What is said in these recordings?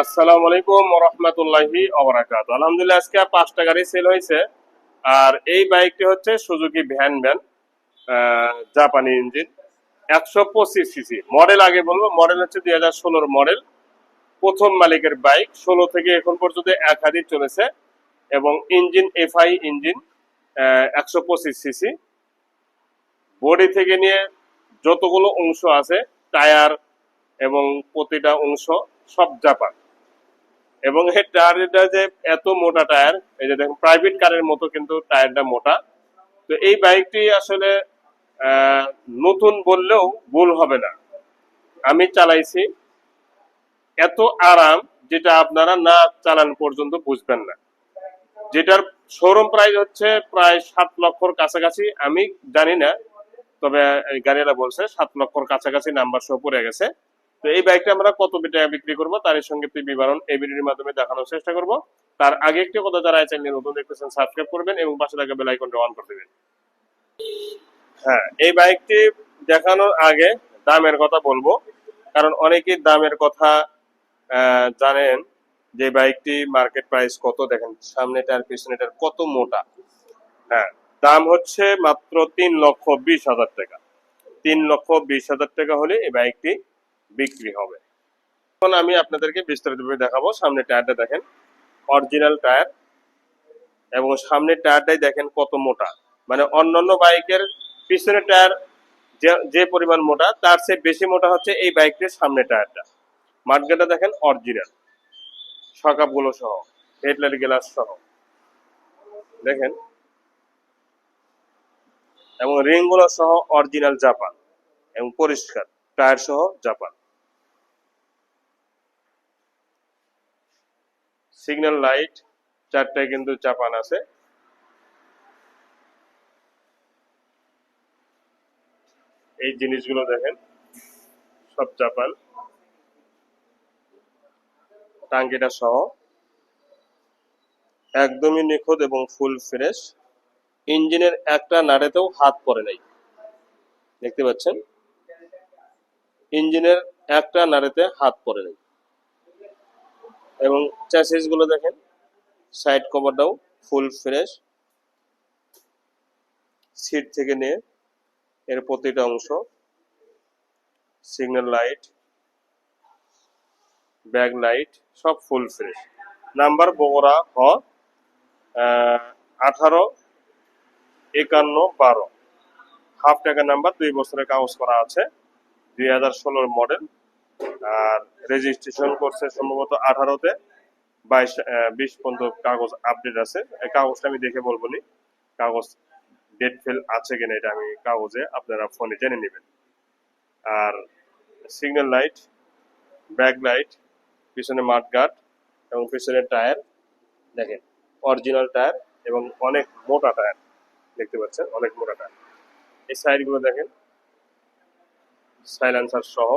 আসসালামু আলাইকুম রহমতুল্লাহি অবরাকাত আলহামদুলিল্লাহ, আজকে পাঁচটা গাড়ি সেল হয়েছে। আর এই বাইকটি হচ্ছে সুজুকি ভ্যান ভ্যান জাপানি ইঞ্জিন একশো পঁচিশ সিসি মডেল আগে বলব মডেল হচ্ছে দুই হাজার ষোলোর মডেল প্রথম মালিকের বাইক ষোলো থেকে এখন পর্যন্ত এক হাজার চলেছে। এবং ইঞ্জিন এফআই ইঞ্জিন একশো পঁচিশ সিসি বডি থেকে নিয়ে যতগুলো অংশ আছে টায়ার এবং প্রতিটা অংশ সব জাপান এবং এই টায়ারটা যে এত মোটা টায়ার, এই যে দেখুন প্রাইভেট কারের মতো কিন্তু টায়ারটা মোটা। তো এই বাইকটি আসলে নতুন বললেও ভুল হবে না। আমি চালাইছি। এত আরাম যেটা আপনারা না চালান পর্যন্ত বুঝবেন না। যেটার শোরুম প্রাইস হচ্ছে প্রায় সাত লক্ষর কাছাকাছি, আমি জানি না। তবে গাড়িওয়ালা বলছে, সাত লক্ষর কাছাকাছি নাম্বার সহ পড়ে গেছে। তো এই বাইকটা আমরা কত টাকা বিক্রি করব? তার সংক্ষিপ্ত বিবরণ এই ভিডিওর মাধ্যমে দেখানোর চেষ্টা করব। তার আগে একটি কথা যারা চ্যানেল নতুন দেখতেছেন সাবস্ক্রাইব করবেন এবং পাশে থাকা বেল আইকনটা অন করে দেবেন। হ্যাঁ এই বাইকটি দেখানোর আগে দামের কথা বলব। কারণ অনেকেই দামের কথা জানেন যে বাইকটি মার্কেট প্রাইস কত। দেখেন, সামনেটার, পিছনেটার কত মোটা। হ্যাঁ দাম হচ্ছে মাত্র তিন লক্ষ বিশ হাজার টাকা। তিন লক্ষ বিশ হাজার টাকা হলে এই বাইকটি বিক্রি হবে। এখন আমি আপনাদেরকে বিস্তারিতভাবে দেখাবো। সামনে টায়ারটা দেখেন অরিজিনাল টায়ার এবং সামনের টায়ারটাই দেখেন কত মোটা। মানে অন্যান্য বাইকের পিছনের টায়ার যে- পরিমাণ মোটা, তার চেয়ে বেশি মোটা হচ্ছে এই বাইকটির সামনের টায়ারটা। মাঠগাটা দেখেন অরিজিনাল সকাপগুলো সহ, হেডলাইট গ্লাস সহ। দেখেন। এবং রিংগুলো সহ অরিজিনাল জাপান এবং পরিষ্কার। টায়ার সহ জাপান। সিগন্যাল লাইট চারটায় কিন্তু চাপান আছে। এই জিনিসগুলো দেখেন, সব চাপান। টাঙ্কিটা সহ। একদমই নিখুঁত এবং ফুল ফ্রেশ। ইঞ্জিনের একটা নাড়েতেও হাত পড়ে নাই। দেখতে পাচ্ছেন? ইঞ্জিনের একটা নাড়েতে হাত পড়ে নাই। এবংগুলো দেখেন। সাইড কভারটাও ফুল ফ্রেশ সিট থেকে নিয়ে এর প্রতিটা অংশ। সিগন্যাল লাইট ব্যাক লাইট সব ফুল ফ্রেশ নাম্বার বগুড়া হ আঠারো, একান্ন, বারো। হাফ টাকা নাম্বার দুই বছরের কাগজ করা আছে। দুই হাজার ষোলোর মডেল আর রেজিস্ট্রেশন করছে সম্ভবত আঠারোতে। বাইশ বিশ পর্যন্ত কাগজ আপডেট আছে। কাগজটা আমি দেখে বলব নি। কাগজ ডেট ফেল আছে কিনা এটা আমি কাগজে আপনারা ফোনে জেনে নেবেন। আর সিগন্যাল লাইট ব্যাক লাইট পিছনে মাঠ গার্ড এবং পিছনে টায়ার দেখেন অরিজিনাল টায়ার এবং অনেক মোটা টায়ার দেখতে পাচ্ছেন? অনেক মোটা টায়ার এই সাইডগুলো দেখেন। সাইলেন্সার সহ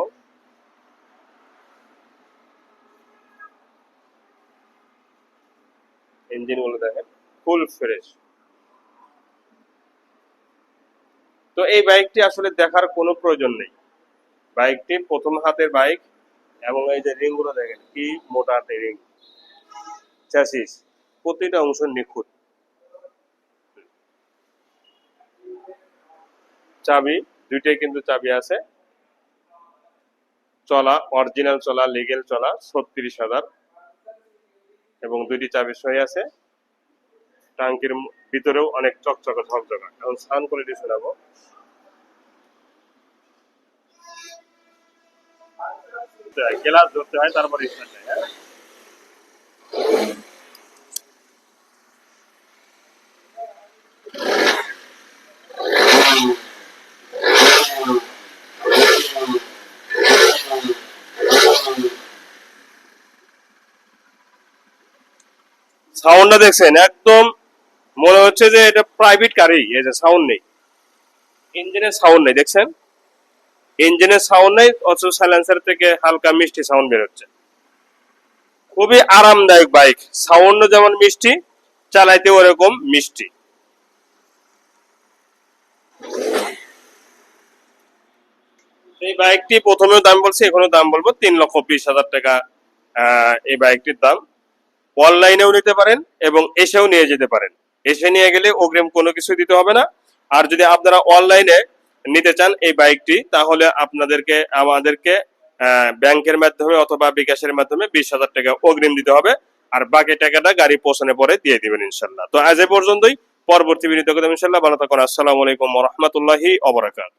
ইঞ্জিনগুলো দেখেন ফুল ফ্রেশ। তো এই বাইকটি আসলে দেখার কোনো প্রয়োজন নেই। বাইকটি প্রথম হাতের বাইক এবং এই যে রিংগুলো দেখেন, কি মোটা হাতের রিং। চ্যাসিস প্রতিটা অংশ নিখুঁত। চাবি, দুইটাই কিন্তু চাবি আছে। চলা অরিজিনাল চলা লিগেল চলা, ছত্রিশ হাজার এবং দুইটি চাবি সহি আছে। টাঙ্কির ভিতরেও অনেক চকচকে ঝকঝকা। এখন করে দিয়ে শোনাবো গ্লাস ধরতে হয়, তারপরে যায় হ্যাঁ? সাউন্ডটা দেখছেন? একদম মনে হচ্ছে যে এটা প্রাইভেট গাড়ি এই যে সাউন্ড নেই। ইঞ্জিনের সাউন্ড নেই, দেখছেন? ইঞ্জিনের সাউন্ড নেই, অথচ সাইলেন্সার থেকে হালকা মিষ্টি সাউন্ড বেরোচ্ছে। খুবই আরামদায়ক বাইক সাউন্ড যেমন মিষ্টি চালাইতে ওরকম মিষ্টি। এই বাইকটি প্রথমেও দাম বলছি, এখনও দাম বলব, তিন লক্ষ বিশ হাজার টাকা এই বাইকটির দাম। অনলাইনেও নিতে পারেন এবং এসেও নিয়ে যেতে পারেন। এসে নিয়ে গেলে অগ্রিম কোনো কিছু দিতে হবে না। আর যদি আপনারা অনলাইনে নিতে চান এই বাইকটি তাহলে আপনাদেরকে, আমাদেরকে ব্যাংকের মাধ্যমে অথবা বিকাশের মাধ্যমে বিশ হাজার টাকা অগ্রিম দিতে হবে। আর বাকি টাকাটা গাড়ি পৌঁছানোর পরে দিয়ে দিবেন ইনশাল্লাহ। তো আজ এ পর্যন্তই। পরবর্তী বিনীত ইনশাল্লাহ। ভালো থাকুন। আসসালামু আলাইকুম রহমতুল্লাহি অবরাকাত